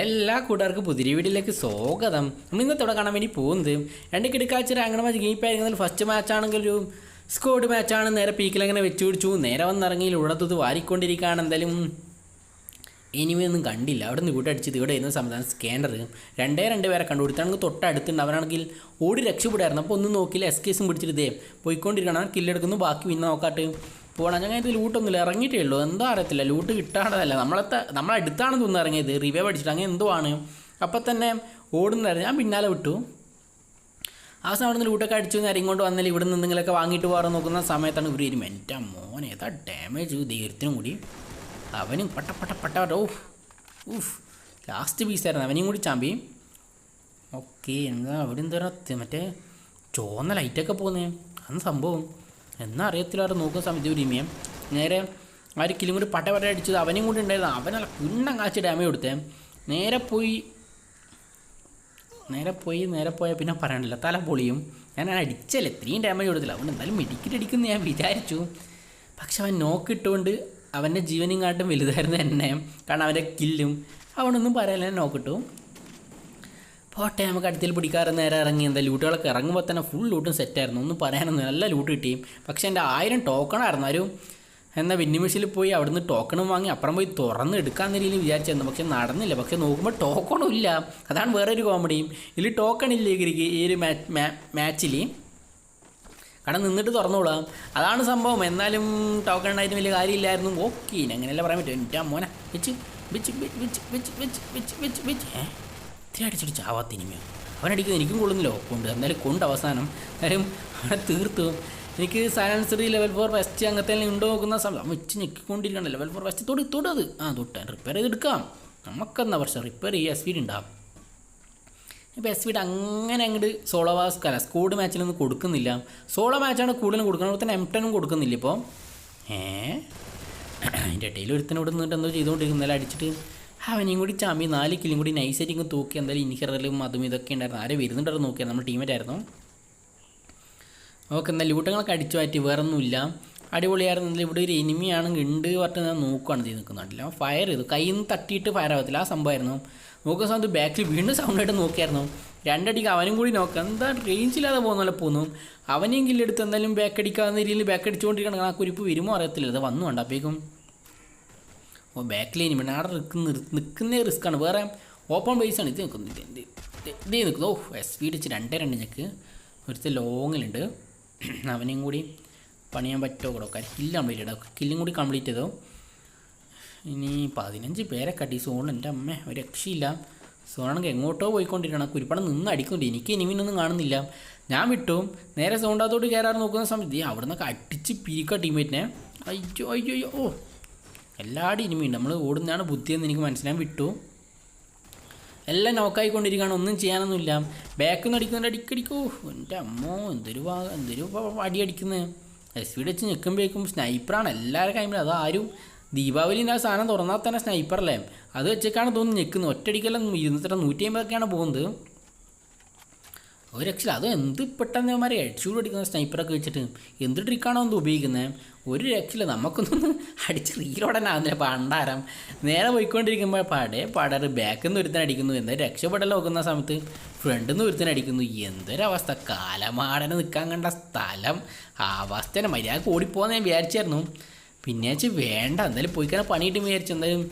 എല്ലാ കൂട്ടുകാർക്കും പുതിരി വീട്ടിലേക്ക് സ്വാഗതം. നമ്മൾ ഇന്നത്തോടെ കാണാൻ വേണ്ടി പോകുന്നത് രണ്ട് കിടക്കാഴ്ച അങ്ങനെ മാച്ച് ഗെയിപ്പായിരിക്കുന്നത് ഫസ്റ്റ് മാച്ച് ആണെങ്കിൽ ഒരു സ്കോഡ് മാച്ചാണ് നേരെ പീക്കിൽ അങ്ങനെ വെച്ച് പിടിച്ചു. നേരെ വന്നിറങ്ങി ഉള്ളത്തത് വാരിക്കൊണ്ടിരിക്കുകയാണ്. എന്തായാലും ഇനിമയൊന്നും കണ്ടില്ല. അവിടെ നിന്ന് കൂട്ടടിച്ചത് ഇവിടെ ഇരുന്ന സംവിധാനം സ്കാനർ രണ്ടേ രണ്ട് പേരെ കണ്ടുപിടുത്താണെങ്കിൽ തൊട്ടടുത്തുണ്ട്. അവരാണെങ്കിൽ ഓടി രക്ഷപ്പെടായിരുന്നു. അപ്പോൾ ഒന്നും നോക്കിയില്ല. എസ് കേസും പിടിച്ചിട്ട് ഇതേ പോയിക്കൊണ്ടിരിക്കണം കില്ലെടുക്കുന്നു ബാക്കി പിന്നെ നോക്കാട്ട് പോകണം ഞങ്ങൾ ഇത് ലൂട്ടൊന്നുമില്ല. ഇറങ്ങിയിട്ടേ ഉള്ളൂ. എന്തോ അറിയത്തില്ല. ലൂട്ട് കിട്ടാണ്ടതല്ല നമ്മളത്തെ നമ്മളടുത്താണ് തോന്നുന്നു ഇറങ്ങിയത്. റിവേ പഠിച്ചിട്ട്. അങ്ങനെ എന്തോ ആണ്. അപ്പം തന്നെ ഓടുന്നുണ്ടായിരുന്നു. ഞാൻ പിന്നാലെ വിട്ടു. അവസാനം നിന്ന് ലൂട്ടൊക്കെ അടിച്ചു നേരം ഇങ്ങോട്ട് വന്നാൽ ഇവിടെ നിന്ന് എന്തെങ്കിലുമൊക്കെ വാങ്ങിയിട്ട് പോകാൻ നോക്കുന്ന സമയത്താണ് ഇവർ ഇരുമ എന്റെ മോനെ ഏതാ ഡാമേജ് ദൈവത്തിനും കൂടി. അവനും പട്ട പട്ട പട്ട ഓഫ് ഊഫ് ലാസ്റ്റ് പീസായിരുന്നു അവനെയും കൂടി ചാമ്പി. ഓക്കെ എന്താ? അവിടെ എന്താ മറ്റേ ചുവന്ന ലൈറ്റൊക്കെ പോകുന്നത് അന്ന് സംഭവം. എന്നാ അറിയത്തില്ല അവിടെ നോക്കുന്ന സമയത്ത് ഒരു ഇമയം നേരെ ആ ഒരു കിലും കൂടി പട്ട പട്ട അടിച്ചത് അവനെയും കൂടി ഉണ്ടായിരുന്നു. അവനല്ല കുണ്ണം കാച്ച് ഡാമേജ് കൊടുത്തേ. നേരെ പോയി നേരെ പോയി നേരെ പോയാൽ പിന്നെ പറയണില്ല. തല പൊളിയും. ഞാൻ അടിച്ചല്ല ഇത്രയും ഡാമേജ് കൊടുത്തില്ല. അവൻ എന്തായാലും മെഡിക്കറ്റ് അടിക്കുന്നു ഞാൻ വിചാരിച്ചു. പക്ഷെ അവൻ നോക്കിട്ടുകൊണ്ട് അവന്റെ ജീവനും കാട്ടും വലുതായിരുന്നു എന്നെ. കാരണം അവന്റെ കില്ലും. അവനൊന്നും പറയാനില്ല നോക്കിട്ടു. പോട്ടെ നമുക്ക് അടുത്തിൽ പിടിക്കാറ് നേരെ ഇറങ്ങി. എന്താ ലൂട്ടുകളൊക്കെ ഇറങ്ങുമ്പോൾ തന്നെ ഫുൾ ലൂട്ടും സെറ്റായിരുന്നു ഒന്നും പറയാനൊന്നും നല്ല ലൂട്ട് കിട്ടി. പക്ഷേ എന്റെ ആയിരം ടോക്കണായിരുന്നു ഒരു എന്നാൽ വെന്നിമിഷിൽ പോയി അവിടുന്ന് ടോക്കണും വാങ്ങി അപ്പുറം പോയി തുറന്ന് എടുക്കാമെന്ന രീതിയിൽ വിചാരിച്ചിരുന്നു പക്ഷേ നടന്നില്ല. പക്ഷേ നോക്കുമ്പോൾ ടോക്കണും ഇല്ല. അതാണ് വേറൊരു കോമഡിയും ഇതിൽ ടോക്കൺ ഇല്ല ഇവർക്ക് ഈ ഒരു മാച്ചിൽ കാരണം നിന്നിട്ട് തുറന്നോളാം. അതാണ് സംഭവം. എന്നാലും ടോക്കൺ ഉണ്ടായിട്ട് വലിയ കാര്യമില്ലായിരുന്നു. ഓക്കെ അങ്ങനെയല്ല പറയാൻ പറ്റും. എന്റെ മോനെ വെച്ച് വെച്ച് വെച്ച് വെച്ച് വെച്ച് വെച്ച് വെച്ച് വെച്ച് ഏ? ഇത്തിരി അടിച്ചിട്ട് ചാവാത്ത ഇനിമയോ അവനടിക്കുന്നത് എനിക്കും കൊള്ളുന്നില്ല കൊണ്ട് എന്നാലും കൊണ്ട് അവസാനം കാര്യം അവനെ തീർത്തു. എനിക്ക് സയൻസറി ലെവൽ ഫോർ വെസ്റ്റ് അങ്ങനത്തെ ഉണ്ടോ നോക്കുന്ന സമയം വെച്ച് ഞെക്കിക്കൊണ്ടിരിക്കണം ലെവൽ ഫോർ വെസ്റ്റ് തൊടി തൊടത്. ആ തൊട്ട്. റിപ്പയർ ചെയ്തെടുക്കാം. നമുക്കെന്നാ പ്രശ്നം? റിപ്പയർ ചെയ്യുക എസ് വീട് ഉണ്ടാവും. ഇപ്പോൾ എസ് വീഡ് അങ്ങനെ അങ്ങോട്ട് സോളോ വാസ്ക് അല്ല സ്കൂഡ് മാച്ചിലൊന്നും കൊടുക്കുന്നില്ല. സോളോ മാച്ചാണ് കൂടുതലും കൊടുക്കുന്നത്. തന്നെ എം ടെനും കൊടുക്കുന്നില്ല ഇപ്പോൾ ഏ? അതിന്റെ ഇടയിൽ ഒരുത്തനോട് നിന്നിട്ട് എന്തോ ചെയ്തുകൊണ്ടിരിക്കുന്നില്ല അടിച്ചിട്ട് അവനെയും കൂടി ചാമ്പി നാല് കിലും കൂടി നൈസായിട്ട് ഇങ്ങ് തൂക്കി എന്തായാലും ഇൻഹിറലും അതും ഇതൊക്കെ ഉണ്ടായിരുന്നു. ആരെ വരുന്നുണ്ടായിരുന്നു നോക്കിയാൽ നമ്മൾ ടീമേറ്റായിരുന്നു ഓക്കെ എന്നാൽ ലൂട്ടങ്ങളൊക്കെ അടിച്ചു മാറ്റി വേറെ ഒന്നുമില്ല അടിപൊളിയായിരുന്നു ഇവിടെ ഒരു എനിമിയാണ് ഉണ്ട് പറഞ്ഞിട്ട് ഞാൻ നോക്കുകയാണ് ചെയ്ത് നിൽക്കുന്നുണ്ടല്ലോ ഫയർ ചെയ്തു. കയ്യിൽ നിന്ന് തട്ടിയിട്ട് ഫയർ ആവത്തില്ല. ആ സംഭവമായിരുന്നു. നോക്കുന്ന സമയത്ത് ബാക്കിൽ വീണ്ടും സൗണ്ട് സൗണ്ടായിട്ട് നോക്കിയായിരുന്നു. രണ്ടടിക്ക് അവനും കൂടി നോക്കാം. എന്താ റേഞ്ചില്ലാതെ പോകുന്നല്ലോ പോകുന്നു അവനെയും കില്ലെടുത്ത് എന്തായാലും ബാക്ക് അടിക്കാവുന്ന രീതിയിൽ ബാക്ക് അടിച്ചുകൊണ്ടിരിക്കണം ആ കുരിപ്പ് വരുമോ അറിയത്തില്ല. അത് വന്നു കണ്ട? അപ്പോഴേക്കും ഓ ബാക്ക് ലൈൻ പിന്നെ അവിടെ നിൽക്കുന്ന റിസ്ക് ആണ്. വേറെ ഓപ്പൺ ബേസ് ആണ്. ഇത് നിൽക്കുന്നത് ഇത് ഇത് നിൽക്കുന്നു. ഓ എസ് പി ഡിച്ച് രണ്ടേ രണ്ട് ഞെക്ക്. ഒരുത്തെ ലോങ്ങിലുണ്ട് അവനെയും കൂടി പണിയാൻ പറ്റുമോ കൂടെ കില്ല് കംപ്ലീറ്റ് ചെയ്തോ കില്ലും കൂടി കംപ്ലീറ്റ് ചെയ്തോ. ഇനി പതിനഞ്ച് പേരെ കട്ടി സോണിൽ എന്റെ അമ്മ ഒരു രക്ഷയില്ല. സോണാണെങ്കിൽ എങ്ങോട്ടോ പോയിക്കൊണ്ടിരിക്കണം. കുരിപ്പണം നിന്ന് അടിക്കുന്നുണ്ട്. എനിക്ക് ഇനിമിനൊന്നും കാണുന്നില്ല. ഞാൻ വിട്ടു. നേരെ സോണ്ടാത്തോട്ട് കയറാറ് നോക്കുന്ന സമയത്ത് ദേ അവിടെ നിന്നൊക്കെ അടിച്ച് പീക്ക ടീമേറ്റിനെ അയ്യോ അയ്യോ അയ്യോ. ഓ എല്ലാവരും ഇനിമിയുണ്ട് നമ്മൾ ഓടുന്നതാണ് ബുദ്ധിയെന്ന് എനിക്ക് മനസ്സിലാൻ വിട്ടു. എല്ലാം നോക്കായിക്കൊണ്ടിരിക്കുകയാണ് ഒന്നും ചെയ്യാനൊന്നുമില്ല. ബാക്കിൽ നിന്ന് അടിക്കുന്നുണ്ട് അടിക്കടിക്കോ. എന്റെ അമ്മോ എന്തൊരു ഭാഗം എന്തൊരു അടി അടിക്കുന്നത് എസ് വി വെച്ച് നിൽക്കുമ്പോഴേക്കും സ്നൈപ്പറാണ് എല്ലാവരുടെ കൈമിലും അത് ആരും ദീപാവലിന്റെ ആ സാധനം തുറന്നാൽ തന്നെ സ്നൈപ്പറല്ലേ അത് വെച്ചേക്കാണ് തോന്നുന്നു നിൽക്കുന്നത്. ഒറ്റയടിക്കെല്ലാം ഇരുന്നൂറ്റി നൂറ്റി അമ്പതൊക്കെയാണ് പോകുന്നത്. ഒരു രക്ഷയില്ല. അത് എന്ത് പെട്ടെന്ന് ഇവന്മാരെ ഹെഡ്ഷൂട്ട് അടിക്കുന്ന സ്നൈപ്പറൊക്കെ വെച്ചിട്ട് എന്ത് ട്രിക്കാണോ എന്ത് ഉപയോഗിക്കുന്നത് ഒരു രക്ഷയില്ല. നമുക്കൊന്നും അടിച്ച് റീലോടനാകുന്നില്ല പണ്ടാരം നേരെ പോയിക്കൊണ്ടിരിക്കുമ്പോൾ പടേ പടര് ബാക്കിൽ നിന്ന് ഒരുത്തൻ അടിക്കുന്നു. എന്താ രക്ഷപ്പെടൽ നോക്കുന്ന സമയത്ത് ഫ്രണ്ടിൽ നിന്ന് ഒരുത്തൻ അടിക്കുന്നു. എന്തൊരവസ്ഥ. കാലമാടനെ നിൽക്കാൻ കണ്ട സ്ഥലം. ആ അവസ്ഥ മര്യാദയ്ക്ക് ഓടിപ്പോകാൻ ഞാൻ വിചാരിച്ചായിരുന്നു. പിന്നെ വെച്ച് വേണ്ട. എന്തായാലും പോയിക്കാൻ പണിയിട്ട് വിചാരിച്ചു. എന്തായാലും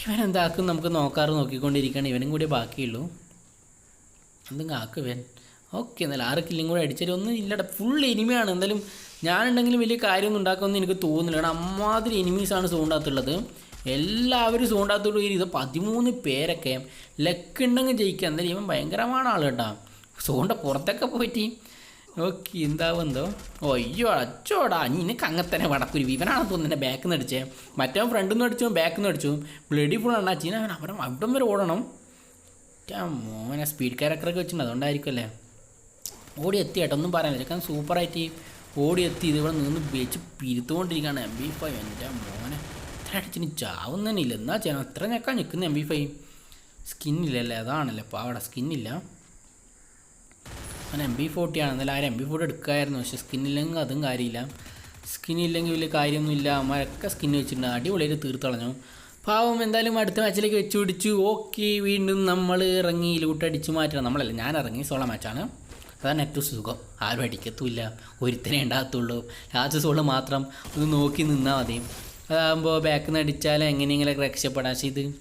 ഇവൻ എന്താക്കും നമുക്ക് നോക്കാറ് നോക്കിക്കൊണ്ടിരിക്കുകയാണ് ഇവനും കൂടി ബാക്കിയുള്ളൂ. എന്തെങ്കിലും ആക്കുവേൻ ഓക്കെ എന്നാലും ആറ് കില്ലും കൂടെ അടിച്ചാൽ ഒന്നും ഇല്ലട ഫുൾ എനിമിയാണ്. എന്തായാലും ഞാനുണ്ടെങ്കിലും വലിയ കാര്യമൊന്നും ഉണ്ടാക്കുമെന്ന് എനിക്ക് തോന്നുന്നില്ല. കാരണം അമ്മാതിരി എനിമീസാണ് സോണ്ടാത്തുള്ളത് എല്ലാവരും സൂണ്ടാത്തോട് ഇത് പതിമൂന്ന് പേരൊക്കെ ലക്ക് ഉണ്ടെങ്കിൽ ജയിക്കുക എന്തായാലും ഇവൻ ഭയങ്കരമാണ് ആൾ കേട്ടോ സോണ്ട പുറത്തൊക്കെ പോയിട്ട്. ഓക്കെ എന്താവെന്തോ അയ്യോ അച്ചോടാ. നിനക്ക് അങ്ങനെ തന്നെ വടക്കുരുവി. ഇവനാണ് തോന്നുന്നത് ബാക്കിൽ നിന്ന് അടിച്ചേ. മറ്റേ ഫ്രണ്ടിൽ നിന്ന് അടിച്ചു ബാക്കിൽ നിന്ന് അടിച്ചു. ബ്ലഡി ഫുൾ അണ്ണാച്ചീന അവൻ അവിടം വരെ ഓടണം. റ്റാ മോനെ സ്പീഡ് ക്യാരക്ടറൊക്കെ വെച്ചിട്ടുണ്ട്. അതുകൊണ്ടായിരിക്കും അല്ലേ ഓടി എത്തി കേട്ടോ. ഒന്നും പറയാനില്ല. ചെക്കൻ സൂപ്പറായിട്ട് ഓടി എത്തി. ഇതിവിടെ നിന്ന് വെച്ച് പിരുത്തുകൊണ്ടിരിക്കുകയാണ്. എം ബി ഫൈവ് എന്റെ മോനെ. ഇത്ര അടിച്ചിന് ചാവുന്ന തന്നെ ഇല്ല എന്നാ ചെയ്യണം അത്ര ഞെക്കാൻ നിൽക്കുന്ന എം ബി ഫൈവ് സ്കിന്നില്ലല്ലേ അതാണല്ലേ അവിടെ സ്കിന്നില്ല അവൻ എം ബി ഫോർട്ടി ആണ്. എന്നാലും ആരും എം ബി ഫോർട്ടി എടുക്കായിരുന്നു. പക്ഷേ സ്കിന്നില്ലെങ്കിൽ അതും കാര്യമില്ല. സ്കിന്നില്ലെങ്കിൽ വലിയ കാര്യമൊന്നുമില്ല. അവന്മാരൊക്കെ സ്കിന്ന് വെച്ചിട്ടുണ്ട്. അടിപൊളിയായിട്ട് തീർത്ത് കളഞ്ഞു പാവം എന്തായാലും അടുത്ത മാച്ചിലേക്ക് വെച്ച് പിടിച്ചു. ഓക്കെ വീണ്ടും നമ്മൾ ഇറങ്ങി ലൂട്ടടിച്ച് മാറ്റണം. നമ്മളല്ല ഞാൻ ഇറങ്ങി സോളോ മാച്ചാണ് അതാണ് ഏറ്റവും സുഖം. ആരും അടിക്കത്തുമില്ല. ഒരുത്തനെ ഉണ്ടാകത്തുള്ളൂ. ലാസ്റ്റ് സോൾ മാത്രം ഒന്ന് നോക്കി നിന്നാൽ മതി. അതാകുമ്പോൾ ബാക്കിൽ നിന്ന് അടിച്ചാൽ എങ്ങനെയെങ്കിലും രക്ഷപ്പെടാം? പക്ഷേ ഇത്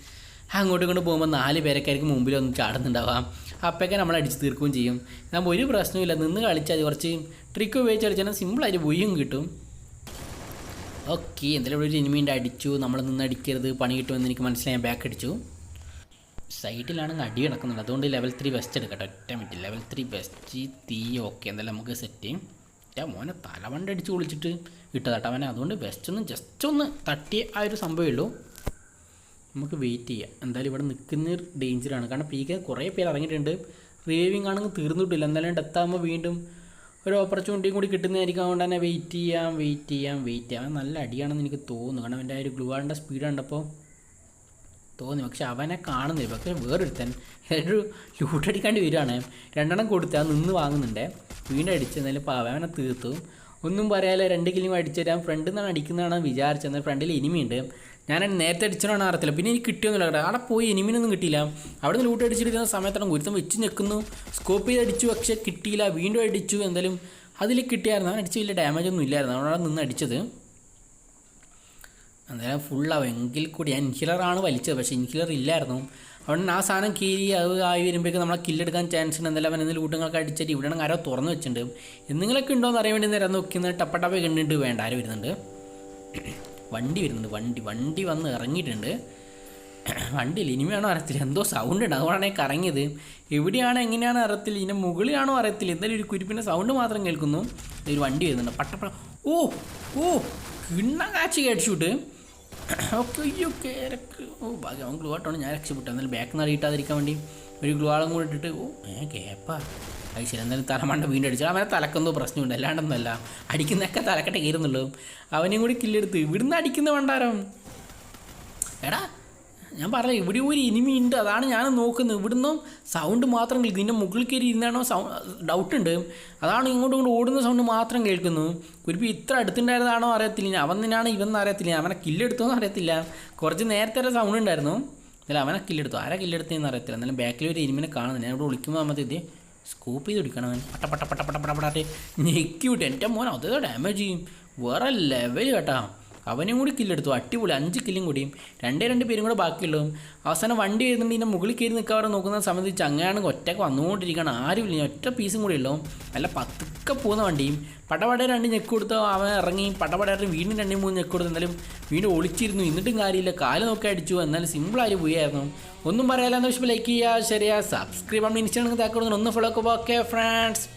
അങ്ങോട്ടും ഇങ്ങോട്ട് പോകുമ്പോൾ നാല് പേരൊക്കെ മുമ്പിൽ ഒന്ന് ചാടുന്നുണ്ടാവാം. അപ്പോഴൊക്കെ നമ്മൾ അടിച്ച് തീർക്കുകയും ചെയ്യും. നമ്മൾ ഒരു പ്രശ്നവുമില്ല. നിന്ന് കളിച്ചാൽ കുറച്ച് ട്രിക്ക് ഉപയോഗിച്ച് കളിച്ചാൽ സിമ്പിളായിട്ട് ബുയ്യും കിട്ടും. ഓക്കെ എന്തായാലും ഇവിടെ ഒരു എനിമീന്റെ അടിച്ചു. നമ്മൾ നിന്ന് അടിക്കരുത്. പണി കിട്ടുമെന്ന് എനിക്ക് മനസ്സിലായി. ബാക്ക് അടിച്ചു. സൈഡിലാണെങ്കിൽ അടി കിടക്കുന്നുണ്ട്. അതുകൊണ്ട് ലെവൽ ത്രീ വെസ്റ്റ് എടുക്കട്ടെ. ഒറ്റ മിനിറ്റ് ലെവൽ ത്രീ വെസ്റ്റ് തീ ഓക്കെ. എന്തായാലും നമുക്ക് സെറ്റ് ചെയ്യും. ഞാൻ മോനെ തലവണ്ട് അടിച്ച് വിളിച്ചിട്ട് ഇട്ടതാട്ട അവനെ. അതുകൊണ്ട് വെസ്റ്റ് ഒന്ന് ജസ്റ്റ് ഒന്ന് തട്ടിയ ആ ഒരു സംഭവമേ ഉള്ളൂ. നമുക്ക് വെയിറ്റ് ചെയ്യാം. എന്തായാലും ഇവിടെ നിൽക്കുന്ന ഡേഞ്ചറാണ് കാരണം പി കെ കുറേ പേര് ഇറങ്ങിയിട്ടുണ്ട്. റിവൈവിങ് ആണെങ്കിൽ തീർന്നിട്ടില്ല. എന്തായാലും ഡെത്ത് ആകുമ്പോൾ വീണ്ടും ഒരു ഓപ്പർച്യൂണിറ്റിയും കൂടി കിട്ടുന്നതായിരിക്കും. അതുകൊണ്ട് തന്നെ വെയിറ്റ് ചെയ്യാം വെയിറ്റ് ചെയ്യാം വെയിറ്റ് ചെയ്യാം. നല്ല അടിയാണെന്ന് എനിക്ക് തോന്നുന്നു. കാരണം അവന്റെ ആ ഒരു ഗ്ലുവാളിന്റെ സ്പീഡ് കണ്ടപ്പോൾ തോന്നി. പക്ഷെ അവനെ കാണുന്നില്ല. പക്ഷെ വേറൊരുത്തൻ ഒരു ലൂട്ടടിക്കാണ്ട് വരികയാണ്. രണ്ടെണ്ണം കൊടുത്ത് അത് നിന്ന് വാങ്ങുന്നുണ്ട്. വീണ്ടും അടിച്ച് എന്നാലും പാവ അവനെ തീർത്തു. ഒന്നും പറയാതെ രണ്ട് കിലും അടിച്ചു തരാം. ഫ്രണ്ടിൽ നിന്നാണ് അടിക്കുന്നതാണ് വിചാരിച്ചത് ഫ്രണ്ടിൽ ഇനിമിയുണ്ട്. ഞാൻ നേരത്തെ അടിച്ചിട്ടാണ് അറിയത്തില്ല പിന്നെ എനിക്ക് കിട്ടിയൊന്നുമില്ല കേട്ടോ. അവിടെ പോയി ഇനിമിനൊന്നും കിട്ടിയില്ല. അവിടെ നിന്ന് ലൂട്ട് അടിച്ചിരിക്കുന്ന സമയത്താണ് ഗുരുത്തം വെച്ച് നിൽക്കുന്നു. സ്കോപ്പ് ചെയ്ത് അടിച്ചു പക്ഷേ കിട്ടിയില്ല. വീണ്ടും അടിച്ചു. എന്തായാലും അതിൽ കിട്ടിയായിരുന്നു. അവൻ അടിച്ച് വലിയ ഡാമേജ് ഒന്നും ഇല്ലായിരുന്നു. അവിടെ നിന്ന് അടിച്ചത്. അന്നേരം ഫുള്ളാവും എങ്കിൽ കൂടി ഞാൻ ഇൻഹിലറാണ് വലിച്ചത്. പക്ഷേ ഇൻഹിലർ ഇല്ലായിരുന്നു. അവിടെ ആ സാധനം കീറി അത് ആയി വരുമ്പോഴേക്കും നമ്മളെ കില്ലെടുക്കാൻ ചാൻസ് ഉണ്ട്. എന്തായാലും അവൻ എന്തെങ്കിലും ലൂട്ടങ്ങളൊക്കെ അടിച്ചിട്ട് ഇവിടെ ആരോ തുറന്നു വെച്ചിട്ടുണ്ട്. എന്തെങ്കിലുമൊക്കെ ഉണ്ടോ എന്ന് അറിയാൻ വേണ്ടി നേരം നോക്കുന്നത് ടപ്പ ടപ്പ കണ്ടിട്ട് വേണ്ട. ആര് വരുന്നുണ്ട്? വണ്ടി വരുന്നുണ്ട്. വണ്ടി വണ്ടി വന്ന് ഇറങ്ങിയിട്ടുണ്ട്. വണ്ടിയിൽ ഇനിമയാണോ അറിയത്തില്ല. എന്തോ സൗണ്ട് ഉണ്ട്. അതുകൊണ്ടാണ് കറങ്ങിയത് എവിടെയാണ് എങ്ങനെയാണ് അറിയത്തില്ല. ഇതിന്റെ മുകളിലാണോ അറിയത്തില്ല. എന്തായാലും ഒരു കുരിപ്പിന്റെ സൗണ്ട് മാത്രം കേൾക്കുന്നു. ഒരു വണ്ടി വരുന്നുണ്ട്. പട്ടപ്പ ഓ ഓ കിണ്ണ കാച്ചി കേട്ടിട്ട് ഓക്കെ അയ്യോ കേരക്ക് ഓ ബാക്കി അവൻ ഗ്ലൂ ആയിട്ടാണ് ഞാൻ രക്ഷപ്പെട്ടു. എന്നാലും ബാക്ക് നിന്ന് അറിയിട്ടാതിരിക്കാൻ വേണ്ടി ഒരു ഗ്ലൂ ആളും കൂടെ ഇട്ടിട്ട്. ഓ ഏ കേപ്പാ അത് ശരി എന്തായാലും തലമണ്ട വീണ്ടും അടിച്ചു അവനെ തലക്കൊന്നും പ്രശ്നമുണ്ട്. അല്ലാണ്ടൊന്നുമല്ല. അടിക്കുന്നതൊക്കെ തലക്കെട്ട് കയറുന്നുള്ളൂ അവനെയും കൂടി കില്ലെടുത്ത്. ഇവിടുന്ന് അടിക്കുന്ന വേണ്ടാരം എടാ ഞാൻ പറഞ്ഞു ഇവിടെ ഒരു ഇനിമി ഉണ്ട്. അതാണ് ഞാൻ നോക്കുന്നത്. ഇവിടുന്നും സൗണ്ട് മാത്രം കേൾക്കും. ഇതിന്റെ മുകളിൽ കയറി ഇരുന്നാണോ സൗണ്ട് ഡൗട്ട് ഉണ്ട്. അതാണ് ഇങ്ങോട്ടും ഇങ്ങോട്ട് ഓടുന്ന സൗണ്ട് മാത്രം കേൾക്കുന്നു. കുരിപ്പ് ഇത്ര അടുത്തുണ്ടായിരുന്നതാണോ അറിയത്തില്ല. അവൻ തന്നെയാണ് ഇവൻ അറിയത്തില്ല. അവനെ കില്ലെടുത്തോന്നും അറിയത്തില്ല. കുറച്ച് നേരത്തെ ഒരു സൗണ്ട് ഉണ്ടായിരുന്നു. അല്ല അവനെ കില്ലെടുത്തു. ആരാ കില്ലെടുത്തതെന്ന് അറിയത്തില്ല. എന്നാലും ബാക്കിൽ ഒരു ഇനിമിനെ കാണുന്നില്ല ഞാൻ ഇവിടെ വിളിക്കുമ്പോൾ നമ്മൾ ഇത് സ്കൂപ്പ് ചെയ്ത് പിടിക്കണം അവൻ പട്ട പട്ട പട്ട പട്ട പട്ട പട്ടാട്ടെ ഞെക്കി വിട്ട് എന്റെ മോൻ അതേ ഡാമേജ് ചെയ്യും വേറെ ലെവൽ കേട്ടാ അവനും കൂടി കില്ലെടുത്തു അടിപൊളി. അഞ്ച് കില്ലും കൂടിയും. രണ്ടേ രണ്ട് പേരും കൂടെ ബാക്കിയുള്ളതും. അവസാനം വണ്ടി വരുന്നുണ്ട്. ഇതിന്റെ മുകളിൽ കയറി നിൽക്കാറ് നോക്കുന്ന സംബന്ധിച്ച് അങ്ങനെയാണ് ഒറ്റയ്ക്ക് വന്നുകൊണ്ടിരിക്കുകയാണ്. ആരുമില്ല. ഒറ്റ പീസും കൂടി ഉള്ളതും നല്ല പതുക്കെ പോകുന്ന വണ്ടിയും. പടപട രണ്ട് ഞെക്ക് കൊടുത്തോ അവൻ ഇറങ്ങി. പടപടയായിട്ട് വീണ്ടും രണ്ടും മൂന്ന് ഞെക്ക് കൊടുത്ത് എന്നാലും വീണ്ടും ഒളിച്ചിരുന്നു. എന്നിട്ടും കാര്യമില്ല. കാൽ നോക്കി അടിച്ചു. എന്നാലും സിമ്പിളായി പോയായിരുന്നു. ഒന്നും പറയാലെന്ന് വെച്ചപ്പോൾ ലൈക്ക് ചെയ്യുക ശരിയാ സബ്സ്ക്രൈബ് ആണ് ഇൻസ്റ്റാണെങ്കിൽ താക്കോടുന്നു ഒന്ന് ഫോളോ ഒക്കെ ഓക്കെ ഫ്രണ്ട്സ്